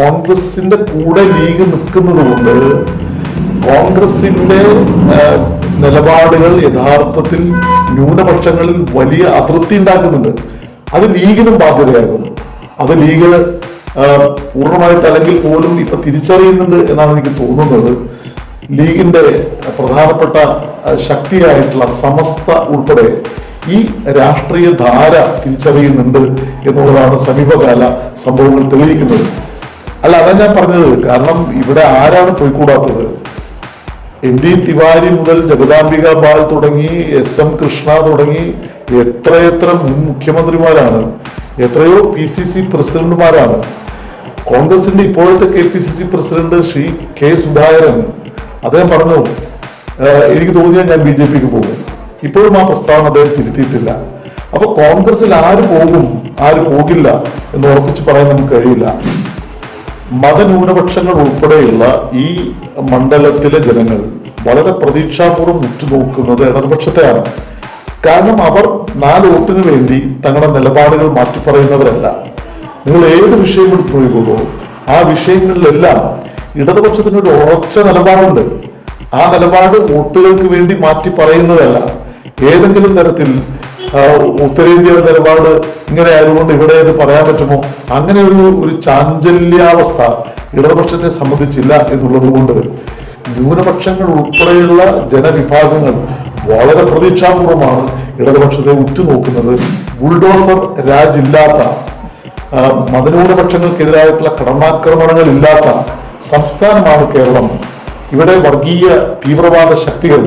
കോൺഗ്രസിന്റെ കൂടെ ലീഗ് നിൽക്കുന്നത് കൊണ്ട് കോൺഗ്രസിന്റെ നിലപാടുകൾ യഥാർത്ഥത്തിൽ ന്യൂനപക്ഷങ്ങളിൽ വലിയ അതൃപ്തി ഉണ്ടാക്കുന്നുണ്ട്. അത് ലീഗിനും ബാധ്യതയാകുന്നു. അത് ലീഗ് പൂർണമായി പൂർണമായിട്ട് അല്ലെങ്കിൽ പോലും ഇപ്പൊ തിരിച്ചറിയുന്നുണ്ട് എന്നാണ് എനിക്ക് തോന്നുന്നത്. ലീഗിന്റെ പ്രധാനപ്പെട്ട ശക്തിയായിട്ടുള്ള സമസ്ത ഉൾപ്പെടെ ഈ രാഷ്ട്രീയ ധാര തിരിച്ചറിയുന്നുണ്ട് എന്നുള്ളതാണ് സമീപകാല സംഭവങ്ങൾ തെളിയിക്കുന്നത്. അല്ല അതാ ഞാൻ പറഞ്ഞത്. കാരണം ഇവിടെ ആരാണ് പോയിക്കൂടാത്തത്? എൻ ഡി തിവാരി മുതൽ ജഗദാംബിക ബാൽ തുടങ്ങി എസ് എം കൃഷ്ണ തുടങ്ങി എത്രയെത്ര മുൻ മുഖ്യമന്ത്രിമാരാണ്. എത്രയോ പി സി സി പ്രസിഡന്റുമാരാണ്. കോൺഗ്രസിന്റെ ഇപ്പോഴത്തെ K P C C president Shri K Sudhakaran. അദ്ദേഹം പറഞ്ഞു എനിക്ക് തോന്നിയാൽ ഞാൻ ബി ജെ പിക്ക് പോകും. ഇപ്പോഴും ആ പ്രസ്താവന അദ്ദേഹം തിരുത്തിയിട്ടില്ല. അപ്പൊ കോൺഗ്രസിൽ ആര് പോകും? ആര് പോകില്ല? എന്ന് ഉറപ്പിച്ച് പറയാൻ നമുക്ക് കഴിയില്ല. മതന്യൂനപക്ഷങ്ങൾ ഉൾപ്പെടെയുള്ള ഈ മണ്ഡലത്തിലെ ജനങ്ങൾ വളരെ പ്രതീക്ഷാപൂർവം ഉറ്റുനോക്കുന്നത് ഇടതുപക്ഷത്തെയാണ്. കാരണം അവർ നാല് വോട്ടിന് വേണ്ടി തങ്ങളുടെ നിലപാടുകൾ മാറ്റിപ്പറയുന്നവരല്ല. നിങ്ങൾ ഏത് വിഷയം എടുത്തുപോയിക്കോളൂ ആ വിഷയങ്ങളിലെല്ലാം ഇടതുപക്ഷത്തിന് ഒരു ഉറച്ച നിലപാടുണ്ട്. ആ നിലപാട് വോട്ടുകൾക്ക് വേണ്ടി മാറ്റി പറയുന്നതല്ല ഏതെങ്കിലും തരത്തിൽ ഉത്തരേന്ത്യയുടെ നിലപാട് ഇങ്ങനെ ആയതുകൊണ്ട് ഇവിടെ ഇത് പറയാൻ പറ്റുമോ? അങ്ങനെ ഒരു ഒരു ചാഞ്ചല്യാവസ്ഥ ഇടതുപക്ഷത്തെ സംബന്ധിച്ചില്ല എന്നുള്ളത് കൊണ്ട് ന്യൂനപക്ഷങ്ങൾ ഉൾപ്പെടെയുള്ള ജനവിഭാഗങ്ങൾ വളരെ പ്രതീക്ഷാപൂർവമാണ് ഇടതുപക്ഷത്തെ ഉറ്റുനോക്കുന്നത്. ബുൾഡോസർ രാജില്ലാത്ത മതന്യൂനപക്ഷങ്ങൾക്കെതിരായിട്ടുള്ള കടന്നാക്രമണങ്ങൾ ഇല്ലാത്ത സംസ്ഥാനമാണ് കേരളം. ഇവിടെ വർഗീയ തീവ്രവാദ ശക്തികൾ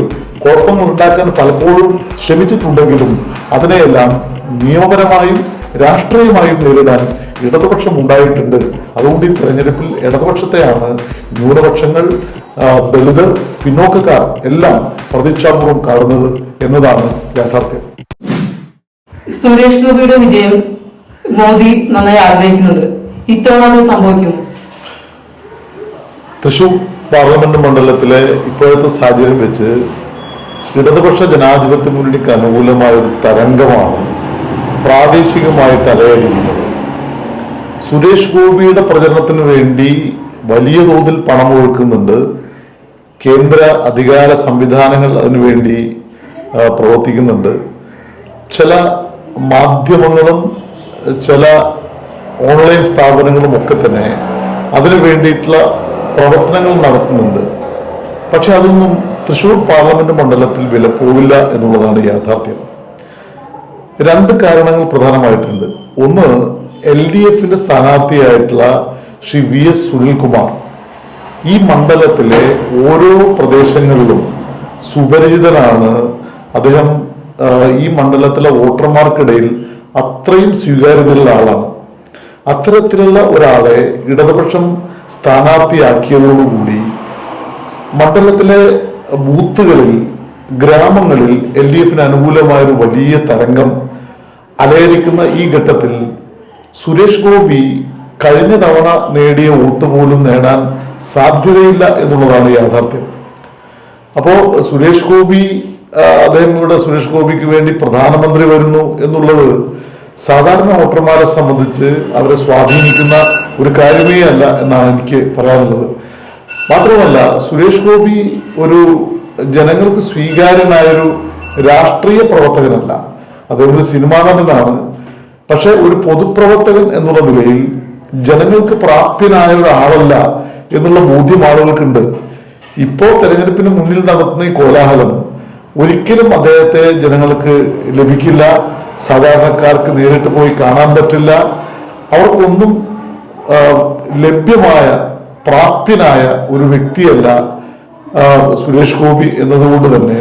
കുഴപ്പങ്ങൾ ഉണ്ടാക്കാൻ പലപ്പോഴും ശ്രമിച്ചിട്ടുണ്ടെങ്കിലും അതിനെയെല്ലാം നിയമപരമായും രാഷ്ട്രീയമായും നേരിടാൻ ഇടതുപക്ഷം ഉണ്ടായിട്ടുണ്ട്. അതുകൊണ്ട് ഈ തെരഞ്ഞെടുപ്പിൽ ഇടതുപക്ഷത്തെയാണ് ന്യൂനപക്ഷങ്ങൾ ദളിതർ പിന്നോക്കക്കാർ എല്ലാം പ്രതീക്ഷാപൂർവം കാണുന്നത് എന്നതാണ് യാഥാർത്ഥ്യം. സുരേഷ് ഗോപിയുടെ വിജയം മോദി നന്നായി ആഗ്രഹിക്കുന്നുണ്ട്. ഇത്തവണ അത് സംഭവിക്കുമോ തൃശൂർ പാർലമെന്റ് മണ്ഡലത്തിലെ ഇപ്പോഴത്തെ സാഹചര്യം വെച്ച് ഇടതുപക്ഷ ജനാധിപത്യ മുന്നണിക്ക് അനുകൂലമായ ഒരു തരംഗമാണ് പ്രാദേശികമായി അലയടിക്കുന്നത് സുരേഷ് ഗോപിയുടെ പ്രചരണത്തിന് വേണ്ടി വലിയ തോതിൽ പണം ഒഴുക്കുന്നുണ്ട്. കേന്ദ്ര അധികാര സംവിധാനങ്ങൾ അതിനുവേണ്ടി പ്രവർത്തിക്കുന്നുണ്ട്. ചില മാധ്യമങ്ങളും ചില ഓൺലൈൻ സ്ഥാപനങ്ങളും ഒക്കെ തന്നെ അതിനു വേണ്ടിയിട്ടുള്ള പ്രവർത്തനങ്ങൾ നടത്തുന്നുണ്ട്. പക്ഷെ അതൊന്നും തൃശൂർ പാർലമെന്റ് മണ്ഡലത്തിൽ വില പോവില്ല എന്നുള്ളതാണ് യാഥാർത്ഥ്യം. രണ്ട് കാരണങ്ങൾ പ്രധാനമായിട്ടുണ്ട്. ഒന്ന് എൽ ഡി എഫിന്റെ സ്ഥാനാർത്ഥിയായിട്ടുള്ള ശ്രീ വി എസ് സുനിൽകുമാർ. ഈ മണ്ഡലത്തിലെ ഓരോ പ്രദേശങ്ങളിലും സുപരിചിതനാണ്. അദ്ദേഹം ഈ മണ്ഡലത്തിലെ വോട്ടർമാർക്കിടയിൽ അത്രയും സ്വീകാര്യതയുള്ള ആളാണ്. അത്തരത്തിലുള്ള ഒരാളെ ഇടതുപക്ഷം സ്ഥാനാർത്ഥിയാക്കിയതോടുകൂടി മണ്ഡലത്തിലെ ബൂത്തുകളിൽ ഗ്രാമങ്ങളിൽ എൽ ഡി എഫിന് അനുകൂലമായൊരു വലിയ തരംഗം അലയടിക്കുന്ന ഈ ഘട്ടത്തിൽ സുരേഷ് ഗോപി കഴിഞ്ഞ തവണ നേടിയ വോട്ട് പോലും നേടാൻ സാധ്യതയില്ല എന്നുള്ളതാണ് യാഥാർത്ഥ്യം. അപ്പോൾ സുരേഷ് ഗോപി അദ്ദേഹം ഇവിടെ സുരേഷ് ഗോപിക്ക് വേണ്ടി പ്രധാനമന്ത്രി വരുന്നു എന്നുള്ളത് സാധാരണ വോട്ടർമാരെ സംബന്ധിച്ച് അവരെ സ്വാധീനിക്കുന്ന ഒരു കാര്യമേ അല്ല എന്നാണ് എനിക്ക് പറയാനുള്ളത്. മാത്രമല്ല സുരേഷ് ഗോപി ഒരു ജനങ്ങൾക്ക് സ്വീകാര്യനായൊരു രാഷ്ട്രീയ പ്രവർത്തകനല്ല. അദ്ദേഹം ഒരു സിനിമാ നടനാണ്. പക്ഷെ ഒരു പൊതുപ്രവർത്തകൻ എന്നുള്ള നിലയിൽ ജനങ്ങൾക്ക് പ്രാപ്യനായ ഒരാളല്ല എന്നുള്ള ബോധ്യം ആളുകൾക്കുണ്ട്. ഇപ്പോൾ തെരഞ്ഞെടുപ്പിന് മുന്നിൽ നടത്തുന്ന ഈ കോലാഹലം ഒരിക്കലും അദ്ദേഹത്തെ ജനങ്ങൾക്ക് ലഭിക്കില്ല. സാധാരണക്കാർക്ക് നേരിട്ട് പോയി കാണാൻ പറ്റില്ല. അവർക്കൊന്നും ലഭ്യമായ പ്രാപ്യനായ ഒരു വ്യക്തിയല്ല സുരേഷ് ഗോപി എന്നതുകൊണ്ട് തന്നെ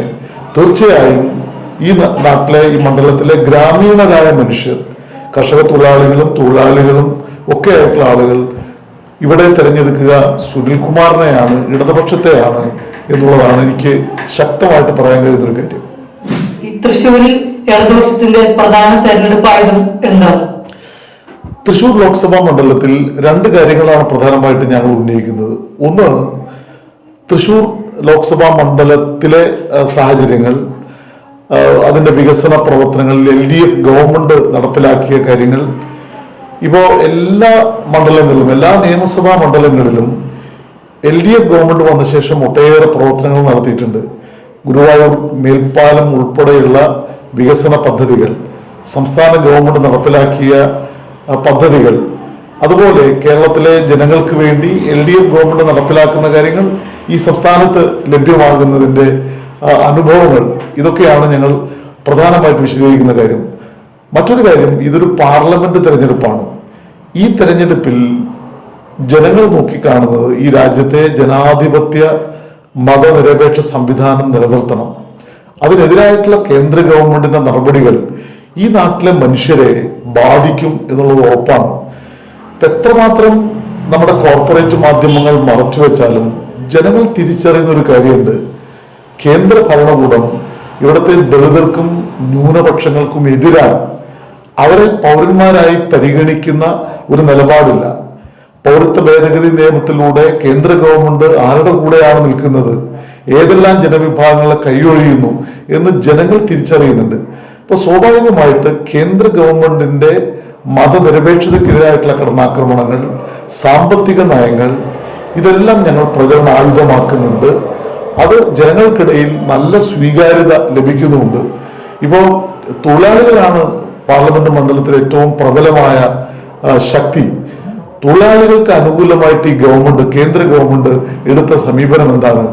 തീർച്ചയായും ഈ നാട്ടിലെ ഈ മണ്ഡലത്തിലെ ഗ്രാമീണരായ മനുഷ്യർ കർഷക തൊഴിലാളികളും തൊഴിലാളികളും ഒക്കെ ആയിട്ടുള്ള ആളുകൾ ഇവിടെ തിരഞ്ഞെടുക്കുക സുനിൽകുമാറിനെയാണ് ഇടതുപക്ഷത്തെയാണ് എന്നുള്ളതാണ് എനിക്ക് ശക്തമായിട്ട് പറയാൻ കഴിയുന്ന ഒരു കാര്യം തൃശ്ശൂരിൽ ഇടതുപക്ഷത്തിന്റെ പ്രധാന തെരഞ്ഞെടുപ്പായതും എന്താണ്? തൃശൂർ ലോക്സഭാ മണ്ഡലത്തിൽ രണ്ട് കാര്യങ്ങളാണ് പ്രധാനമായിട്ട് ഞങ്ങൾ ഉന്നയിക്കുന്നത്. ഒന്ന് തൃശൂർ ലോക്സഭാ മണ്ഡലത്തിലെ സാഹചര്യങ്ങൾ അതിന്റെ വികസന പ്രവർത്തനങ്ങളിൽ എൽ ഡി എഫ് ഗവൺമെന്റ് നടപ്പിലാക്കിയ കാര്യങ്ങൾ. ഇപ്പോൾ എല്ലാ മണ്ഡലങ്ങളിലും എല്ലാ നിയമസഭാ മണ്ഡലങ്ങളിലും എൽ ഡി എഫ് ഗവൺമെന്റ് വന്ന ശേഷം ഒട്ടേറെ പ്രവർത്തനങ്ങൾ നടത്തിയിട്ടുണ്ട്. ഗുരുവായൂർ മേൽപ്പാലം ഉൾപ്പെടെയുള്ള വികസന പദ്ധതികൾ സംസ്ഥാന ഗവൺമെന്റ് നടപ്പിലാക്കിയ പദ്ധതികൾ. അതുപോലെ കേരളത്തിലെ ജനങ്ങൾക്ക് വേണ്ടി എൽ ഡി എഫ് ഗവൺമെന്റ് നടപ്പിലാക്കുന്ന കാര്യങ്ങൾ ഈ സംസ്ഥാനത്ത് ലഭ്യമാകുന്നതിന്റെ അനുഭവങ്ങൾ. ഇതൊക്കെയാണ് ഞങ്ങൾ പ്രധാനമായിട്ട് വിശദീകരിക്കുന്ന കാര്യം. മറ്റൊരു കാര്യം ഇതൊരു പാർലമെന്റ് തെരഞ്ഞെടുപ്പാണ്. ഈ തെരഞ്ഞെടുപ്പിൽ ജനങ്ങൾ നോക്കിക്കാണുന്നത് ഈ രാജ്യത്തെ ജനാധിപത്യ മതനിരപേക്ഷ സംവിധാനം നിലനിർത്തണം. അതിനെതിരായിട്ടുള്ള കേന്ദ്ര ഗവൺമെന്റിന്റെ നടപടികൾ ഈ നാട്ടിലെ മനുഷ്യരെ ബാധിക്കും എന്നുള്ളത് ഉറപ്പാണ്. ഇപ്പൊ എത്രമാത്രം നമ്മുടെ കോർപ്പറേറ്റ് മാധ്യമങ്ങൾ മറച്ചു വെച്ചാലും ജനങ്ങൾ തിരിച്ചറിയുന്ന ഒരു കാര്യമുണ്ട്. കേന്ദ്ര ഭരണകൂടം ഇവിടുത്തെ ദളിതർക്കും ന്യൂനപക്ഷങ്ങൾക്കും എതിരാണ്. അവരെ പൗരന്മാരായി പരിഗണിക്കുന്ന ഒരു നിലപാടില്ല. പൗരത്വ ഭേദഗതി നിയമത്തിലൂടെ കേന്ദ്ര ഗവൺമെന്റ് ആരുടെ കൂടെയാണ് നിൽക്കുന്നത്? ഏതെല്ലാം ജനവിഭാഗങ്ങളെ കൈയൊഴിയുന്നു എന്ന് ജനങ്ങൾ തിരിച്ചറിയുന്നുണ്ട്. അപ്പൊ സ്വാഭാവികമായിട്ട് കേന്ദ്ര ഗവൺമെന്റിന്റെ മതനിരപേക്ഷതയ്ക്കെതിരായിട്ടുള്ള കടന്നാക്രമണങ്ങൾ സാമ്പത്തിക നയങ്ങൾ ഇതെല്ലാം ഞങ്ങൾ പ്രചരണ ആയുധമാക്കുന്നുണ്ട്. അത് ജനങ്ങൾക്കിടയിൽ നല്ല സ്വീകാര്യത ലഭിക്കുന്നുമുണ്ട്. ഇപ്പോൾ തൊഴിലാളികളാണ് പാർലമെന്റ് മണ്ഡലത്തിലെ ഏറ്റവും പ്രബലമായ ശക്തി. തൊഴിലാളികൾക്ക് അനുകൂലമായിട്ട് ഈ ഗവൺമെന്റ് കേന്ദ്ര ഗവൺമെന്റ് എടുത്ത സമീപനം എന്താണ്?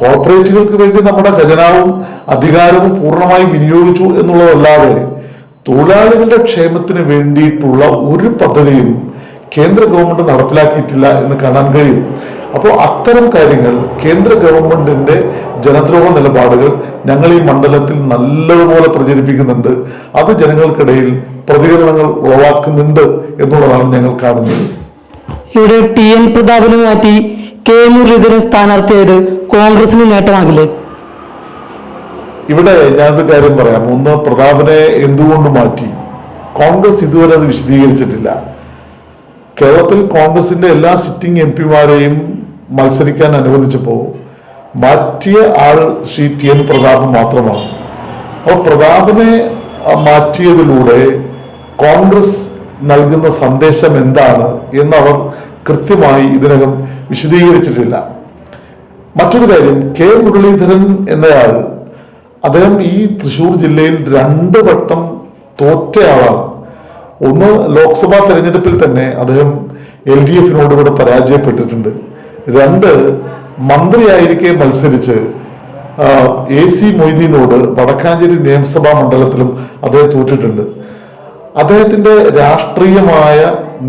കോർപ്പറേറ്റുകൾക്ക് വേണ്ടി നമ്മുടെ ഖജനാവും അധികാരവും പൂർണമായി വിനിയോഗിച്ചു എന്നുള്ളതല്ലാതെ തൊഴിലാളികളുടെ ക്ഷേമത്തിന് വേണ്ടിയിട്ടുള്ള ഒരു പദ്ധതിയും കേന്ദ്ര ഗവൺമെന്റ് നടപ്പിലാക്കിയിട്ടില്ല എന്ന് കാണാൻ കഴിയും. അപ്പോൾ അത്തരം കാര്യങ്ങൾ കേന്ദ്ര ഗവൺമെന്റിന്റെ ജനദ്രോഹ നിലപാടുകൾ ഞങ്ങൾ ഈ മണ്ഡലത്തിൽ നല്ലതുപോലെ പ്രചരിപ്പിക്കുന്നുണ്ട്. അത് ജനങ്ങൾക്കിടയിൽ പ്രതികരണങ്ങൾ ഉളവാക്കുന്നുണ്ട് എന്നുള്ളതാണ് ഞങ്ങൾ കാണുന്നത്. ഇവിടെ ടി എൻ പ്രതാപനെ മാറ്റി കെ മുരളീധരൻ സ്ഥാനാർത്ഥിയായത് കോൺഗ്രസിന് നേട്ടമാകില്ലേ? ഇവിടെ ഞാനൊരു കാര്യം പറയാം. ഒന്ന് പ്രതാപനെ എന്തുകൊണ്ട് മാറ്റി? കോൺഗ്രസ് ഇതുവരെ അത് വിശദീകരിച്ചിട്ടില്ല. കേരളത്തിൽ കോൺഗ്രസിന്റെ എല്ലാ സിറ്റിംഗ് എം പിമാരെയും മത്സരിക്കാൻ അനുവദിച്ചപ്പോൾ മാറ്റിയ ആൾ ശ്രീ ടി എൻ പ്രതാപ് മാത്രമാണ്. അപ്പോൾ പ്രതാപനെ മാറ്റിയതിലൂടെ കോൺഗ്രസ് നൽകുന്ന സന്ദേശം എന്താണ് എന്നവർ കൃത്യമായി ഇതിനകം വിശദീകരിച്ചിട്ടില്ല. മറ്റൊരു കാര്യം കെ. മുരളീധരൻ എന്നയാൾ അദ്ദേഹം ഈ തൃശൂർ ജില്ലയിൽ രണ്ട് വട്ടം തോറ്റയാളാണ്. ഒന്ന് ലോക്സഭാ തെരഞ്ഞെടുപ്പിൽ തന്നെ അദ്ദേഹം എൽ ഡി എഫിനോട് ഇവിടെ പരാജയപ്പെട്ടിട്ടുണ്ട്. രണ്ട് മന്ത്രിയായിരിക്കെ മത്സരിച്ച് എ സി മൊയ്തീനോട് വടക്കാഞ്ചേരി നിയമസഭാ മണ്ഡലത്തിലും അദ്ദേഹം തോറ്റിട്ടുണ്ട്. അദ്ദേഹത്തിന്റെ രാഷ്ട്രീയമായ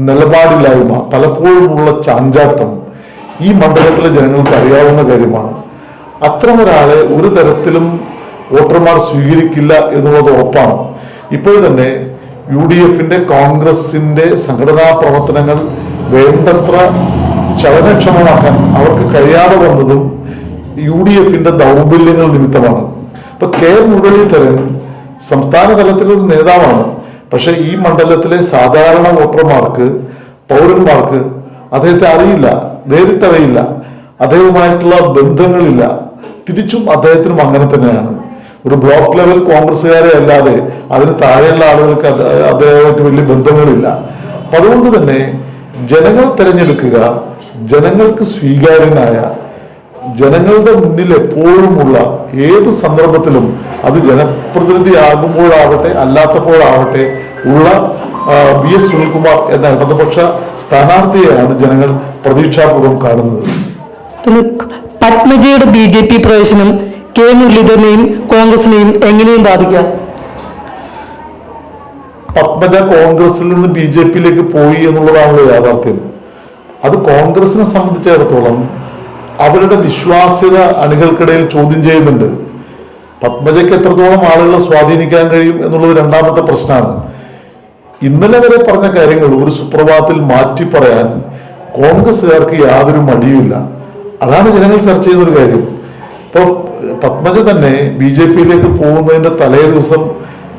നിലപാടില്ലായ്മ പലപ്പോഴുമുള്ള ചാഞ്ചാട്ടം ഈ മണ്ഡലത്തിലെ ജനങ്ങൾക്ക് അറിയാവുന്ന കാര്യമാണ്. അത്തരമൊരാളെ ഒരു തരത്തിലും വോട്ടർമാർ സ്വീകരിക്കില്ല എന്നുള്ളത് ഉറപ്പാണ്. ഇപ്പോൾ തന്നെ യു ഡി എഫിന്റെ കോൺഗ്രസിന്റെ സംഘടനാ പ്രവർത്തനങ്ങൾ വേണ്ടത്ര ചലനക്ഷമമാക്കാൻ അവർക്ക് കഴിയാതെ വന്നതും യു ഡി എഫിന്റെ ദൗർബല്യങ്ങൾ നിമിത്തമാണ്. ഇപ്പൊ കെ മുരളീധരൻ സംസ്ഥാന തലത്തിലൊരു നേതാവാണ്. പക്ഷേ ഈ മണ്ഡലത്തിലെ സാധാരണ വോട്ടർമാർക്ക് പൗരന്മാർക്ക് അദ്ദേഹത്തെ അറിയില്ല. നേരിട്ടറിയില്ല അദ്ദേഹവുമായിട്ടുള്ള ബന്ധങ്ങളില്ല. തിരിച്ചും അദ്ദേഹത്തിനും അങ്ങനെ തന്നെയാണ്. ഒരു ബ്ലോക്ക് ലെവൽ കോൺഗ്രസ്സുകാരെ അല്ലാതെ അതിന് താഴെയുള്ള ആളുകൾക്ക് അദ്ദേഹമായിട്ട് വലിയ ബന്ധങ്ങളില്ല. അപ്പൊ അതുകൊണ്ട് തന്നെ ജനങ്ങൾ തിരഞ്ഞെടുക്കുക ജനങ്ങൾക്ക് സ്വീകാര്യനായ ജനങ്ങളുടെ മുന്നിൽ എപ്പോഴുമുള്ള ഏത് സന്ദർഭത്തിലും അത് ജനപ്രതിനിധി ആകുമ്പോഴാവട്ടെ അല്ലാത്തപ്പോഴാവട്ടെ ഉള്ള വി എസ് സുനിൽകുമാർ എന്ന ഇടതുപക്ഷ സ്ഥാനാർത്ഥിയെയാണ് ജനങ്ങൾ പ്രതീക്ഷാപൂർവം കാണുന്നത്. പത്മജയുടെ ബി ജെ പി പ്രവേശനം കെ മുരളീധരനെയും കോൺഗ്രസിനെയും എങ്ങനെയും ബാധിക്കാം? പത്മജ കോൺഗ്രസിൽ നിന്ന് ബി ജെ പിയിലേക്ക് പോയി എന്നുള്ളതാണല്ലോ യാഥാർത്ഥ്യം. അത് കോൺഗ്രസിനെ സംബന്ധിച്ചിടത്തോളം അവരുടെ വിശ്വാസ്യത അണികൾക്കിടയിൽ ചോദ്യം ചെയ്യുന്നുണ്ട്. പത്മജയ്ക്ക് എത്രത്തോളം ആളുകളെ സ്വാധീനിക്കാൻ കഴിയും എന്നുള്ളത് രണ്ടാമത്തെ പ്രശ്നമാണ്. ഇന്നലെ വരെ പറഞ്ഞ കാര്യങ്ങൾ ഒരു സുപ്രഭാതത്തിൽ മാറ്റി പറയാൻ കോൺഗ്രസ്സുകാർക്ക് യാതൊരു മടിയുമില്ല. അതാണ് ജനങ്ങൾ ചർച്ച ചെയ്യുന്നൊരു കാര്യം. ഇപ്പോൾ പത്മജ തന്നെ ബി ജെ പിയിലേക്ക് പോകുന്നതിന്റെ തലേ ദിവസം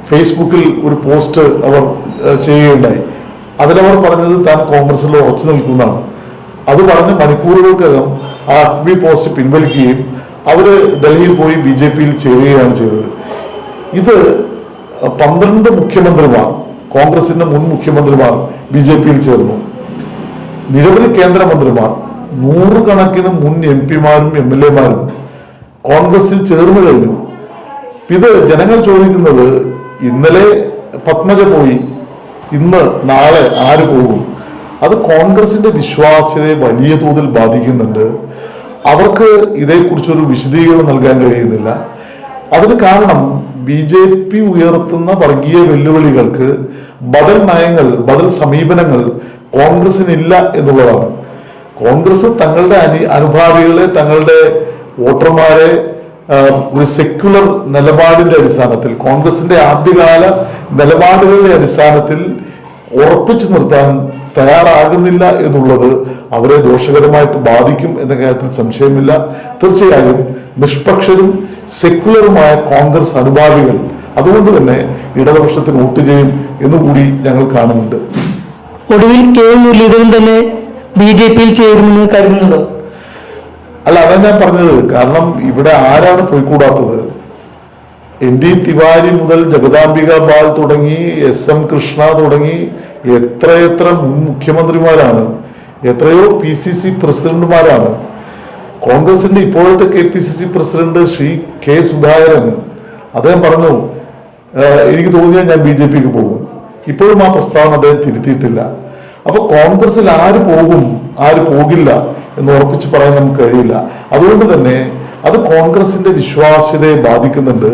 ഫേസ്ബുക്കിൽ ഒരു പോസ്റ്റ് അവർ ചെയ്യുകയുണ്ടായി. അതിലവർ പറഞ്ഞത് താൻ കോൺഗ്രസിൽ ഉറച്ചു നിൽക്കുന്നതാണ്. അത് പറഞ്ഞ് മണിക്കൂറുകൾക്കകം ആ എഫ് ബി പോസ്റ്റ് പിൻവലിക്കുകയും അവർ ഡൽഹിയിൽ പോയി ബി ജെ പിയിൽ ചേരുകയാണ് ചെയ്തത്. ഇത് പന്ത്രണ്ട് മുഖ്യമന്ത്രിമാർ കോൺഗ്രസിന്റെ മുൻ മുഖ്യമന്ത്രിമാർ ബി ജെ പിയിൽ ചേർന്നു. നിരവധി കേന്ദ്രമന്ത്രിമാർ നൂറുകണക്കിന് മുൻ എം പിമാരും എം എൽ എമാരും കോൺഗ്രസിൽ ചേർന്നു കഴിഞ്ഞു. ഇത് ജനങ്ങൾ ചോദിക്കുന്നത് ഇന്നലെ പത്മജ പോയി ഇന്ന് നാളെ ആര് പോകും? അത് കോൺഗ്രസിന്റെ വിശ്വാസ്യതയെ വലിയ തോതിൽ ബാധിക്കുന്നുണ്ട്. അവർക്ക് ഇതേക്കുറിച്ചൊരു വിശദീകരണം നൽകാൻ കഴിയുന്നില്ല. അതിന് കാരണം ബി ജെ പി ഉയർത്തുന്ന വർഗീയ വെല്ലുവിളികൾക്ക് ബദൽ നയങ്ങൾ ബദൽ സമീപനങ്ങൾ കോൺഗ്രസിനില്ല എന്നുള്ളതാണ്. കോൺഗ്രസ് തങ്ങളുടെ അനി അനുഭാവികളെ തങ്ങളുടെ വോട്ടർമാരെ ഒരു സെക്യുലർ നിലപാടിന്റെ അടിസ്ഥാനത്തിൽ കോൺഗ്രസിന്റെ ആദ്യകാല നിലപാടുകളുടെ അടിസ്ഥാനത്തിൽ ഉറപ്പിച്ചു നിർത്താൻ തയ്യാറാകുന്നില്ല എന്നുള്ളത് അവരെ ദോഷകരമായിട്ട് ബാധിക്കും എന്ന കാര്യത്തിൽ സംശയമില്ല. തീർച്ചയായും നിഷ്പക്ഷരും സെക്യുലറുമായ കോൺഗ്രസ് അനുഭാവികൾ അതുകൊണ്ട് തന്നെ ഇടതുപക്ഷത്തിന് വോട്ട് ചെയ്യും എന്നുകൂടി ഞങ്ങൾ കാണുന്നുണ്ട്. ഒടുവിൽ കെ മുരളീധരൻ തന്നെ ബി ജെ പിയിൽ ചേരുമെന്ന് കരുതുന്നുണ്ടോ? അല്ല അതാ ഞാൻ പറഞ്ഞത്. കാരണം ഇവിടെ ആരാണ് പോയിക്കൂടാത്തത്? എൻ ഡി തിവാരി മുതൽ ജഗദാംബിക ബാൽ തുടങ്ങി എസ് എം കൃഷ്ണ തുടങ്ങി എത്രയെത്ര മുൻ മുഖ്യമന്ത്രിമാരാണ് എത്രയോ പി സി സി പ്രസിഡന്റുമാരാണ്. കോൺഗ്രസിന്റെ ഇപ്പോഴത്തെ K P C C president Shri K Sudhakaran അദ്ദേഹം പറഞ്ഞു എനിക്ക് തോന്നിയാൽ ഞാൻ ബി ജെ പിക്ക് പോകും. ഇപ്പോഴും ആ പ്രസ്താവന അദ്ദേഹം തിരുത്തിയിട്ടില്ല. അപ്പോൾ കോൺഗ്രസിൽ ആര് പോകും ആര് പോകില്ല എന്ന് ഉറപ്പിച്ച് പറയാൻ നമുക്ക് കഴിയില്ല. അതുകൊണ്ട് തന്നെ അത് കോൺഗ്രസിന്റെ വിശ്വാസ്യതയെ ബാധിക്കുന്നുണ്ട്.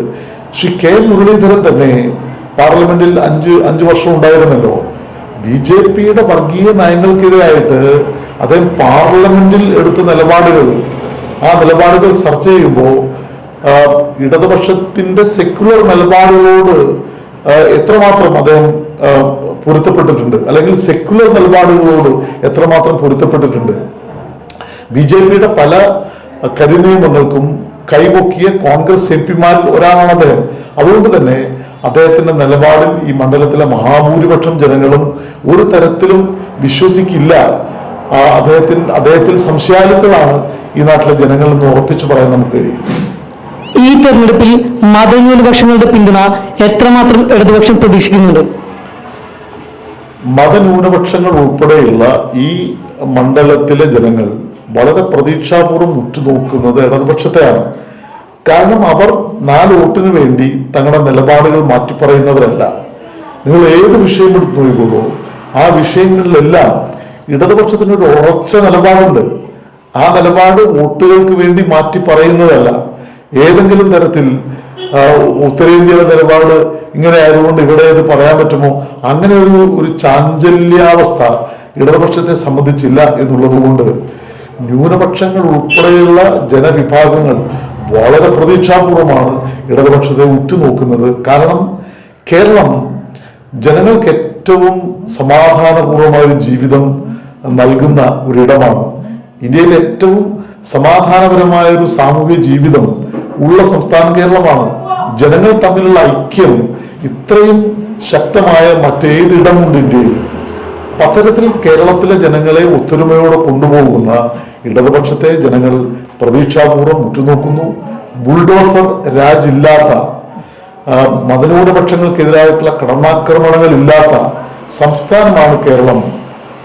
ശ്രീ കെ മുരളീധരൻ തന്നെ പാർലമെന്റിൽ അഞ്ച് അഞ്ചു വർഷം ഉണ്ടായിരുന്നല്ലോ. ബി ജെ പിയുടെ വർഗീയ നയങ്ങൾക്കെതിരായിട്ട് അദ്ദേഹം പാർലമെന്റിൽ എടുത്ത നിലപാടുകൾ ആ നിലപാടുകൾ ചർച്ച ചെയ്യുമ്പോൾ ഇടതുപക്ഷത്തിന്റെ സെക്യുലർ നിലപാടുകളോട് എത്രമാത്രം അദ്ദേഹം പൊരുത്തപ്പെട്ടിട്ടുണ്ട്. അല്ലെങ്കിൽ സെക്യുലർ നിലപാടുകളോട് എത്രമാത്രം പൊരുത്തപ്പെട്ടിട്ടുണ്ട്. ബി ജെ പിയുടെ പല കരിനിയമങ്ങൾക്കും കൈപൊക്കിയ കോൺഗ്രസ് എം പിമാരിൽ ഒരാളാണ് അദ്ദേഹം. അതുകൊണ്ട് തന്നെ അദ്ദേഹത്തിന്റെ നിലപാടിൽ ഈ മണ്ഡലത്തിലെ മഹാഭൂരിപക്ഷം ജനങ്ങളും ഒരു തരത്തിലും വിശ്വസിക്കില്ല. അദ്ദേഹത്തിന് അദ്ദേഹത്തിൽ സംശയാലുക്കളാണ് ഈ നാട്ടിലെ ജനങ്ങൾ എന്ന് ഉറപ്പിച്ചു പറയാൻ നമുക്ക് കഴിയും. ഈ തെരഞ്ഞെടുപ്പിൽ മതന്യൂനപക്ഷങ്ങളുടെ പിന്തുണ എത്രമാത്രം ഇടതുപക്ഷം പ്രതീക്ഷിക്കുന്നുണ്ട്? മതന്യൂനപക്ഷങ്ങൾ ഉൾപ്പെടെയുള്ള ഈ മണ്ഡലത്തിലെ ജനങ്ങൾ വളരെ പ്രതീക്ഷാപൂർവം ഉറ്റുനോക്കുന്നത് ഇടതുപക്ഷത്തെയാണ്. കാരണം അവർ നാല് വോട്ടിന് വേണ്ടി തങ്ങളുടെ നിലപാടുകൾ മാറ്റിപ്പറയുന്നവരല്ല നിങ്ങൾ ഏത് വിഷയം എടുത്ത് നോക്കിക്കൊള്ളൂ ആ വിഷയങ്ങളിലെല്ലാം ഇടതുപക്ഷത്തിന് ഒരു ഉറച്ച നിലപാടുണ്ട്. ആ നിലപാട് വോട്ടുകൾക്ക് വേണ്ടി മാറ്റി പറയുന്നതല്ല. ഏതെങ്കിലും തരത്തിൽ ഉത്തരേന്ത്യയുടെ നിലപാട് ഇങ്ങനെ ആയതുകൊണ്ട് ഇവിടെ ഇത് പറയാൻ പറ്റുമോ? അങ്ങനെ ഒരു ഒരു ചാഞ്ചല്യാവസ്ഥ ഇടതുപക്ഷത്തെ സംബന്ധിച്ചില്ല എന്നുള്ളത് കൊണ്ട് ന്യൂനപക്ഷങ്ങൾ ഉൾപ്പെടെയുള്ള ജനവിഭാഗങ്ങൾ വളരെ പ്രതീക്ഷാപൂർവമാണ് ഇടതുപക്ഷത്തെ ഉറ്റുനോക്കുന്നത്. കാരണം കേരളം ജനങ്ങൾക്ക് ഏറ്റവും സമാധാനപൂർവമായ ഒരു ജീവിതം നൽകുന്ന ഒരിടമാണ്. ഇന്ത്യയിലെ ഏറ്റവും സമാധാനപരമായ ഒരു സാമൂഹ്യ ജീവിതം ഉള്ള സംസ്ഥാനം കേരളമാണ്. ജനങ്ങൾ തമ്മിലുള്ള ഐക്യം ഇത്രയും ശക്തമായ മറ്റേതിടമുണ്ട് ഇന്ത്യയിൽ. പത്തരത്തിൽ കേരളത്തിലെ ജനങ്ങളെ ഒത്തൊരുമയോടെ കൊണ്ടുപോകുന്ന ഇടതുപക്ഷത്തെ ജനങ്ങൾ പ്രതീക്ഷാപൂർവം ഉറ്റുനോക്കുന്നു. ബുൾഡോസർ രാജില്ലാത്ത മതന്യൂനപക്ഷങ്ങൾക്കെതിരായിട്ടുള്ള കടന്നാക്രമണങ്ങൾ ഇല്ലാത്ത സംസ്ഥാനമാണ് കേരളം.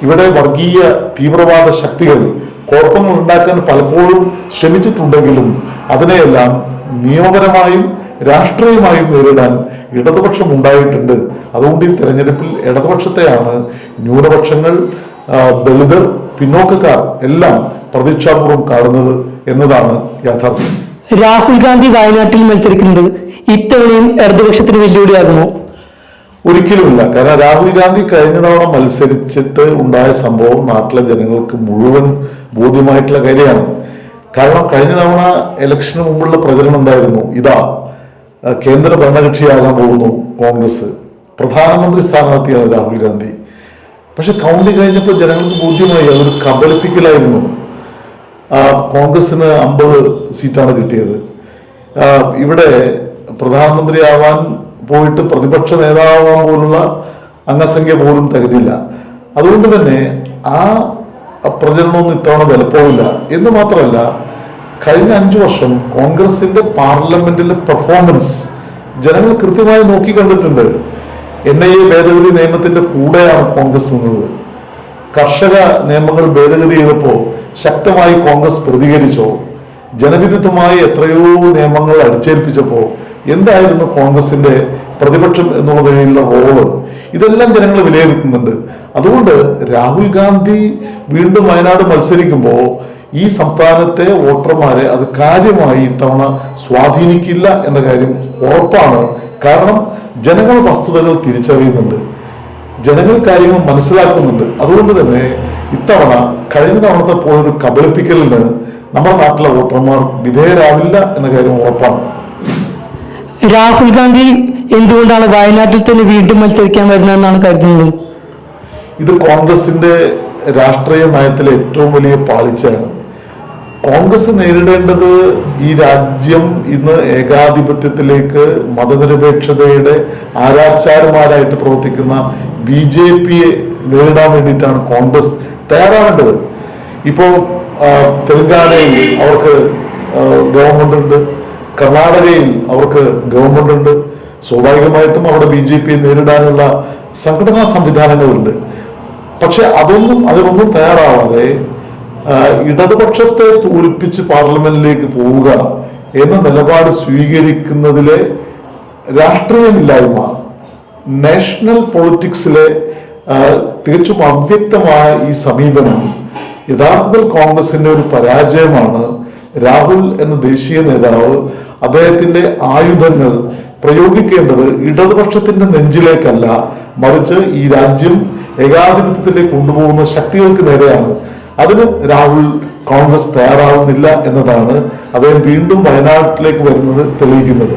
ഇവിടെ വർഗീയ തീവ്രവാദ ശക്തികൾ കുഴപ്പങ്ങൾ ഉണ്ടാക്കാൻ പലപ്പോഴും ശ്രമിച്ചിട്ടുണ്ടെങ്കിലും അതിനെയെല്ലാം നിയമപരമായും രാഷ്ട്രീയമായും നേരിടാൻ ഇടതുപക്ഷം ഉണ്ടായിട്ടുണ്ട്. അതുകൊണ്ട് ഈ തെരഞ്ഞെടുപ്പിൽ ഇടതുപക്ഷത്തെയാണ് ന്യൂനപക്ഷങ്ങൾ ദളിതർ പിന്നോക്കക്കാർ എല്ലാം പ്രതീക്ഷാപൂർവം കാണുന്നത് എന്നതാണ് യാഥാർത്ഥ്യം. രാഹുൽ ഗാന്ധി വയനാട്ടിൽ മത്സരിക്കുന്നത് ഇത്തവണയും ഇടതുപക്ഷത്തിന് വെല്ലുവിളിയാകുമോ? ഒരിക്കലുമില്ല. കാരണം രാഹുൽ ഗാന്ധി കഴിഞ്ഞ തവണ മത്സരിച്ചിട്ട് ഉണ്ടായ സംഭവം നാട്ടിലെ ജനങ്ങൾക്ക് മുഴുവൻ ബോധ്യമായിട്ടുള്ള കാര്യമാണ്. കാരണം കഴിഞ്ഞ തവണ ഇലക്ഷന് മുമ്പുള്ള പ്രചരണം എന്തായിരുന്നു? ഇതാ കേന്ദ്ര ഭരണകക്ഷിയാകാൻ പോകുന്നു കോൺഗ്രസ്. പ്രധാനമന്ത്രി സ്ഥാനാർത്ഥിയാണ് രാഹുൽ ഗാന്ധി. പക്ഷെ കൗണ്ടി കഴിഞ്ഞപ്പോൾ ജനങ്ങൾക്ക് ബോധ്യമായി അതൊരു കബലിപ്പിക്കലായിരുന്നു കോൺഗ്രസിന് അമ്പത് സീറ്റാണ് കിട്ടിയത്. ഇവിടെ പ്രധാനമന്ത്രിയാവാൻ പോയിട്ട് പ്രതിപക്ഷ നേതാവാൻ പോലുള്ള അംഗസംഖ്യ പോലും തകുതിയില്ല അതുകൊണ്ട് തന്നെ ആ പ്രചരണമൊന്നും ഇത്തവണ വിലപ്പോവില്ല എന്ന് മാത്രമല്ല കഴിഞ്ഞ അഞ്ചു വർഷം കോൺഗ്രസിന്റെ പാർലമെന്റിലെ പെർഫോമൻസ് ജനങ്ങൾ കൃത്യമായി നോക്കി കണ്ടിട്ടുണ്ട് എൻ ഐ എ ഭേദഗതി നിയമത്തിന്റെ കൂടെയാണ് കോൺഗ്രസ് നിന്നത്. കർഷക നിയമങ്ങൾ ഭേദഗതി ചെയ്തപ്പോൾ ശക്തമായി കോൺഗ്രസ് പ്രതികരിച്ചോ? ജനവിരുദ്ധമായി എത്രയോ നിയമങ്ങൾ അടിച്ചേൽപ്പിച്ചപ്പോൾ എന്തായിരുന്നു കോൺഗ്രസിന്റെ പ്രതിപക്ഷം എന്നുള്ള നിലയിലുള്ള റോൾ? ഇതെല്ലാം ജനങ്ങൾ വിലയിരുത്തുന്നുണ്ട്. അതുകൊണ്ട് രാഹുൽ ഗാന്ധി വീണ്ടും വയനാട് മത്സരിക്കുമ്പോൾ ഈ സംസ്ഥാനത്തെ വോട്ടർമാരെ അത് കാര്യമായി ഇത്തവണ സ്വാധീനിക്കില്ല എന്ന കാര്യം ഉറപ്പാണ്. കാരണം ജനങ്ങൾ വസ്തുതകൾ തിരിച്ചറിയുന്നുണ്ട്. ജനങ്ങൾ കാര്യങ്ങൾ മനസ്സിലാക്കുന്നുണ്ട്. അതുകൊണ്ട് തന്നെ ഇത്തവണ കഴിഞ്ഞ തവണത്തെ പോലൊരു കബളിപ്പിക്കലിന് നമ്മുടെ നാട്ടിലെ വോട്ടർമാർ വിധേയരാവില്ല എന്ന കാര്യം ഉറപ്പാണ്. രാഹുൽ ഗാന്ധി എന്തുകൊണ്ടാണ് വയനാട്ടിൽ തന്നെ വീണ്ടും മത്സരിക്കാൻ വരുന്നതെന്നാണ് കരുതുന്നത്? ഇത് കോൺഗ്രസിന്റെ രാഷ്ട്രീയ നയത്തിലെ ഏറ്റവും വലിയ പാളിച്ചയാണ്. കോൺഗ്രസ് നേരിടേണ്ടത് ഈ രാജ്യം ഇന്ന് ഏകാധിപത്യത്തിലേക്ക് മതനിരപേക്ഷതയുടെ ആരാച്ചാരന്മാരായിട്ട് പ്രവർത്തിക്കുന്ന ബി ജെ പിയെ നേരിടാൻ വേണ്ടിയിട്ടാണ് കോൺഗ്രസ് തയ്യാറാവേണ്ടത്. ഇപ്പോൾ തെലങ്കാനയിൽ അവർക്ക് ഗവൺമെന്റ് ഉണ്ട് കർണാടകയിൽ അവർക്ക് ഗവൺമെന്റ് ഉണ്ട് സ്വാഭാവികമായിട്ടും അവിടെ ബി ജെ പിയെ നേരിടാനുള്ള സംഘടനാ സംവിധാനങ്ങളുണ്ട്. പക്ഷെ അതൊന്നും അതിനൊന്നും തയ്യാറാവാതെ ഇടതുപക്ഷത്തെ തോൽപ്പിച്ച് പാർലമെന്റിലേക്ക് പോവുക എന്ന നിലപാട് സ്വീകരിക്കുന്നതിലെ രാഷ്ട്രീയമില്ലായ്മ നാഷണൽ പൊളിറ്റിക്സിലെ തികച്ചും അവ്യക്തമായ ഈ സമീപനം യഥാർത്ഥത്തിൽ കോൺഗ്രസിന്റെ ഒരു പരാജയമാണ് രാഹുൽ എന്ന ദേശീയ നേതാവ് അദ്ദേഹത്തിന്റെ ആയുധങ്ങൾ പ്രയോഗിക്കേണ്ടത് ഇടതുപക്ഷത്തിന്റെ നെഞ്ചിലേക്കല്ല മറിച്ച് ഈ രാജ്യം ഏകാധിപത്യത്തിലേക്ക് കൊണ്ടുപോകുന്ന ശക്തികൾക്ക് നേരെയാണ്. അതിന് രാഹുൽ കോൺഗ്രസ് തയ്യാറാവുന്നില്ല എന്നതാണ് അദ്ദേഹം വീണ്ടും വയനാട്ടിലേക്ക് വരുന്നത് തെളിയിക്കുന്നത്.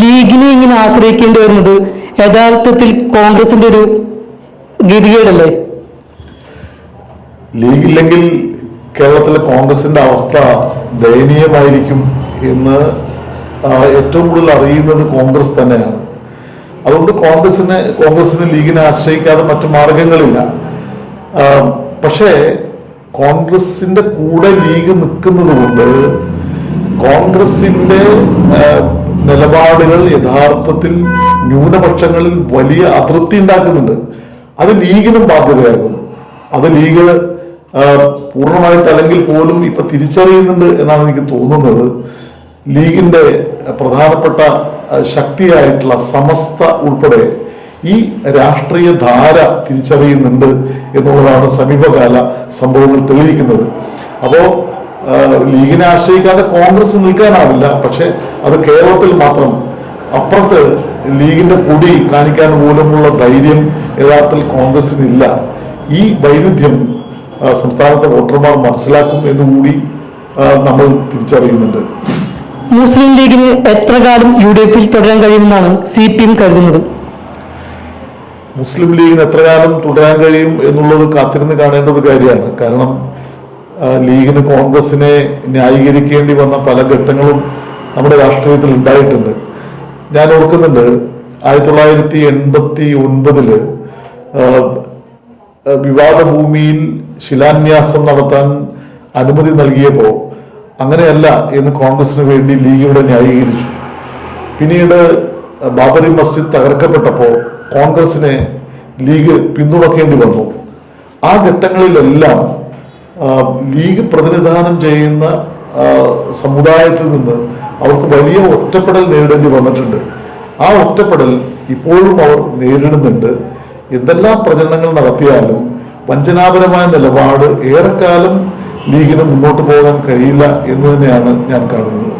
ലീഗിനെ ഇങ്ങനെ ആശ്രയിക്കേണ്ടി വരുന്നത് യഥാർത്ഥത്തിൽ കോൺഗ്രസിന്റെ ഒരു ഗതികേടല്ലേ? ലീഗില്ലെങ്കിൽ കേരളത്തിലെ കോൺഗ്രസിന്റെ അവസ്ഥ ദയനീയമായിരിക്കും എന്ന് ഏറ്റവും കൂടുതൽ അറിയുന്നത് കോൺഗ്രസ് തന്നെയാണ്. അതുകൊണ്ട് കോൺഗ്രസിന് കോൺഗ്രസിന് ലീഗിനെ ആശ്രയിക്കാതെ മറ്റു മാർഗങ്ങളില്ല. പക്ഷേ കോൺഗ്രസിന്റെ കൂടെ ലീഗ് നിൽക്കുന്നത് കൊണ്ട് കോൺഗ്രസിന്റെ നിലപാടുകൾ യഥാർത്ഥത്തിൽ ന്യൂനപക്ഷങ്ങളിൽ വലിയ അതൃപ്തി ഉണ്ടാക്കുന്നുണ്ട്. അത് ലീഗിനും ബാധ്യതയാകും. അത് ലീഗ് പൂർണമായിട്ട് അല്ലെങ്കിൽ പോലും ഇപ്പൊ തിരിച്ചറിയുന്നുണ്ട് എന്നാണ് എനിക്ക് തോന്നുന്നത്. ലീഗിന്റെ പ്രധാനപ്പെട്ട ശക്തിയായിട്ടുള്ള സമസ്ത ഉൾപ്പെടെ ഈ രാഷ്ട്രീയ ധാര തിരിച്ചറിയുന്നുണ്ട് എന്നുള്ളതാണ് സമീപകാല സംഭവങ്ങൾ തെളിയിക്കുന്നത്. അപ്പോൾ ലീഗിനെ ആശ്രയിക്കാതെ കോൺഗ്രസ് നിൽക്കാനാവില്ല പക്ഷെ അത് കേരളത്തിൽ മാത്രം. അപ്പുറത്ത് ലീഗിന്റെ കൂടി കാണിക്കാൻ മൂലമുള്ള ധൈര്യം യഥാർത്ഥത്തിൽ കോൺഗ്രസിനില്ല. ഈ വൈരുദ്ധ്യം സംസ്ഥാനത്തെ വോട്ടർമാർ മനസ്സിലാക്കും എന്നുകൂടി നമ്മൾ തിരിച്ചറിയുന്നുണ്ട്. മുസ്ലിം ലീഗിന് എത്ര കാലം യു ഡി എഫിൽ തുടരാൻ കഴിയുമെന്നാണ് സി പി എം കരുതുന്നത്. മുസ്ലിം ലീഗിന് എത്ര കാലം തുടരാൻ കഴിയും എന്നുള്ളത് കാത്തിരുന്ന് കാണേണ്ട ഒരു കാര്യമാണ്. കാരണം ലീഗിന് കോൺഗ്രസിനെ ന്യായീകരിക്കേണ്ടി വന്ന പല ഘട്ടങ്ങളും നമ്മുടെ രാഷ്ട്രീയത്തിൽ ഉണ്ടായിട്ടുണ്ട്. ഞാൻ ഓർക്കുന്നുണ്ട് ആയിരത്തി തൊള്ളായിരത്തി എൺപത്തി ഒൻപതിൽ വിവാദ ഭൂമിയിൽ ശിലാന്യാസം നടത്താൻ അനുമതി നൽകിയപ്പോൾ അങ്ങനെയല്ല എന്ന് കോൺഗ്രസിന് വേണ്ടി ലീഗ് ഇവിടെ ന്യായീകരിച്ചു. പിന്നീട് ബാബറി മസ്ജിദ് തകർക്കപ്പെട്ടപ്പോൾ കോൺഗ്രസിനെ ലീഗ് പിന്തുണക്കേണ്ടി വന്നു. ആ ഘട്ടങ്ങളിലെല്ലാം ലീഗ് പ്രതിനിധാനം ചെയ്യുന്ന സമുദായത്തിൽ നിന്ന് അവർക്ക് വലിയ ഒറ്റപ്പെടൽ നേരിടേണ്ടി വന്നിട്ടുണ്ട്. ആ ഒറ്റപ്പെടൽ ഇപ്പോഴും അവർ നേരിടുന്നുണ്ട്. എന്തെല്ലാം പ്രചരണങ്ങൾ നടത്തിയാലും വഞ്ചനാപരമായ നിലപാട് ഏറെക്കാലം ലീഗിന് മുന്നോട്ട് പോകാൻ കഴിയില്ല എന്ന് തന്നെയാണ് ഞാൻ കാണുന്നത്.